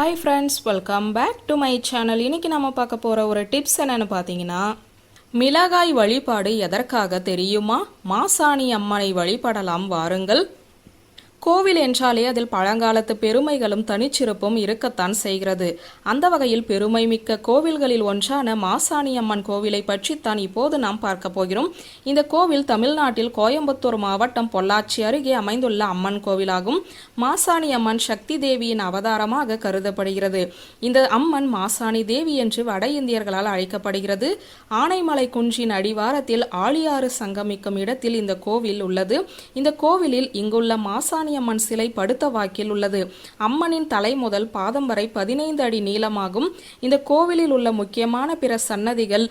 Hi friends welcome back to my channel இன்னைக்கு நம்ம பார்க்க போகிற ஒரு டிப்ஸ் என்னென்னு பார்த்தீங்கன்னா மிளகாய் வழிபாடு எதற்காக தெரியுமா? மாசாணி அம்மனை வழிபடலாம் வாருங்கள். கோவில் என்றாலே அதில் பழங்காலத்து பெருமைகளும் தனிச்சிறப்பும் இருக்கத்தான் செய்கிறது. அந்த வகையில் பெருமை மிக்க கோவில்களில் ஒன்றான மாசாணி அம்மன் கோவிலை பற்றித்தான் இப்போது நாம் பார்க்க போகிறோம். இந்த கோவில் தமிழ்நாட்டில் கோயம்புத்தூர் மாவட்டம் பொள்ளாச்சி அருகே அமைந்துள்ள அம்மன் கோவிலாகும். மாசாணி அம்மன் சக்தி தேவியின் அவதாரமாக கருதப்படுகிறது. இந்த அம்மன் மாசாணி தேவி என்று வட இந்தியர்களால் அழைக்கப்படுகிறது. ஆனைமலை குன்றின் அடிவாரத்தில் ஆழியாறு சங்கமிக்கும் இடத்தில் இந்த கோவில் உள்ளது. இந்த கோவிலில் இங்குள்ள மாசாணி அம்மன் சிலை படுத்த வாக்கில் உள்ளது. அம்மனின் தலை முதல் பாதம் வரை பதினைந்து அடி நீளமாகும். இந்த கோவிலில் உள்ள முக்கியமான பிற சன்னதிகள்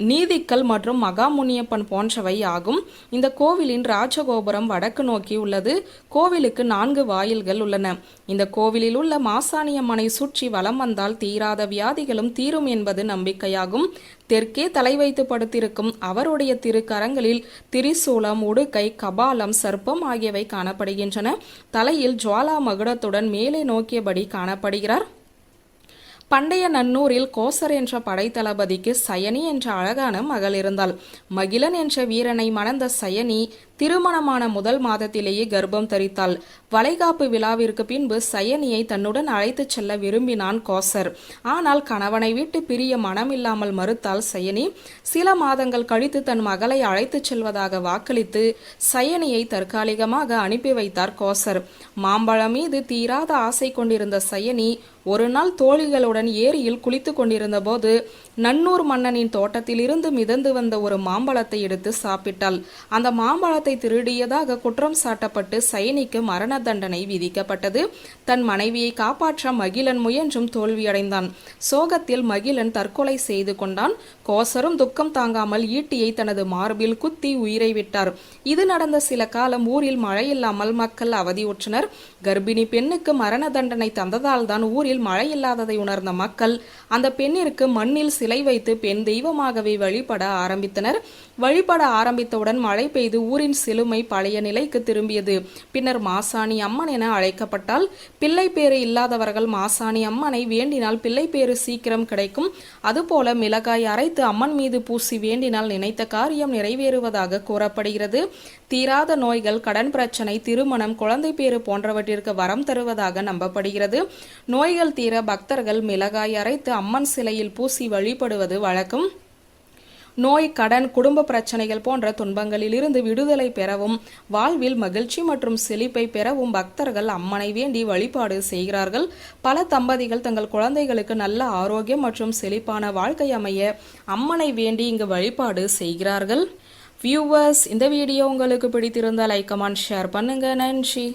நீதிக்கல் மற்றும் மகாமுனியப்பன் போன்றவை ஆகும். இந்த கோவிலின் ராஜகோபுரம் வடக்கு நோக்கி உள்ளது. கோவிலுக்கு நான்கு வாயில்கள் உள்ளன. இந்த கோவிலில் உள்ள மாசாணியம்மனை சுற்றி வலம் வந்தால் தீராத வியாதிகளும் தீரும் என்பது நம்பிக்கையாகும். தெற்கே தலை வைத்து படுத்திருக்கும் அவருடைய திருக்கரங்களில் திரிசூலம் உடுக்கை கபாலம் சர்ப்பம் ஆகியவை காணப்படுகின்றன. தலையில் ஜுவாலா மகுடத்துடன் மேலே நோக்கியபடி காணப்படுகிறார். பண்டைய நன்னூரில் கோசர் என்ற படைத்தளபதிக்கு சயனி என்ற அழகான மகள் இருந்தாள். மகிழன் என்ற வீரனை மணந்த சயனி திருமணமான முதல் மாதத்திலேயே கர்ப்பம் தரித்தாள். வளைகாப்பு விழாவிற்கு பின்பு சயனியை தன்னுடன் அழைத்துச் செல்ல விரும்பினான் கோசர். ஆனால் கணவனை விட்டு பிரிய மனமில்லாமல் மறுத்தாள் சயனி. சில மாதங்கள் கழித்து தன் மகளை அழைத்துச் செல்வதாக வாக்களித்து சயனியை தற்காலிகமாக அனுப்பி வைத்தார் கோசர். மாம்பழம் மீது தீராத ஆசை கொண்டிருந்த சயனி ஒரு நாள் தோழிகளுடன் ஏரியில் குளித்து கொண்டிருந்த போது நன்னூர் மன்னனின் தோட்டத்திலிருந்து மிதந்து வந்த ஒரு மாம்பழத்தை எடுத்து சாப்பிட்டாள். அந்த மாம்பழத்தை திருடியதாக குற்றம் சாட்டப்பட்டு சைனிக்கு மரண தண்டனை விதிக்கப்பட்டது. தன் மனைவியை காப்பாற்ற மகிழன் முயன்றும் தோல்வியடைந்தான். சோகத்தில் மகிழன் தற்கொலை செய்து கொண்டான். கோசரும் துக்கம் தாங்காமல் ஈட்டியை தனது மார்பில் குத்தி உயிரை விட்டார். இது நடந்த சில காலம் ஊரில் மழையில்லாமல் மக்கள் அவதியுற்றனர் கர்ப்பிணி பெண்ணுக்கு மரண தண்டனை தந்ததால் தான் ஊரில் மழை இல்லாததை உணர்ந்த மக்கள் அந்த பெண்ணிற்கு மண்ணில் சிலை வைத்து பெண் தெய்வமாகவே வழிபட ஆரம்பித்தனர். வழிபட ஆரம்பித்தவுடன் மழை பெய்து ஊரின் சிலுமை பழைய நிலைக்கு திரும்பியது. பின்னர் மாசாணி அம்மன் என அழைக்கப்பட்டால் பிள்ளை பேறு இல்லாதவர்கள் மாசாணி அம்மனை வேண்டினால் பிள்ளை பேறு சீக்கிரம் கிடைக்கும். அதுபோல மிளகாய் அரைத்து அம்மன் மீது பூசி வேண்டினால் நினைத்த காரியம் நிறைவேறுவதாக கூறப்படுகிறது. தீராத நோய்கள் கடன் பிரச்சனை திருமணம் குழந்தை பேறு போன்றவற்றிற்கு வரம் தருவதாக நம்பப்படுகிறது. நோய்கள் தீர பக்தர்கள் மிளகாய் அரைத்து அம்மன் சிலையில் பூசி வழிபடுவது வழக்கம். நோய் கடன் குடும்ப பிரச்சனைகள் போன்ற துன்பங்களில் இருந்து விடுதலை பெறவும் வாழ்வில் மகிழ்ச்சி மற்றும் செழிப்பை பெறவும் பக்தர்கள் அம்மனை வேண்டி வழிபாடு செய்கிறார்கள். பல தம்பதிகள் தங்கள் குழந்தைகளுக்கு நல்ல ஆரோக்கியம் மற்றும் செழிப்பான வாழ்க்கை அமைய அம்மனை வேண்டி இங்கு வழிபாடு செய்கிறார்கள். வியூவர்ஸ் இந்த வீடியோ உங்களுக்கு பிடித்திருந்தால் லைக் கமெண்ட் ஷேர் பண்ணுங்க. நன்றி.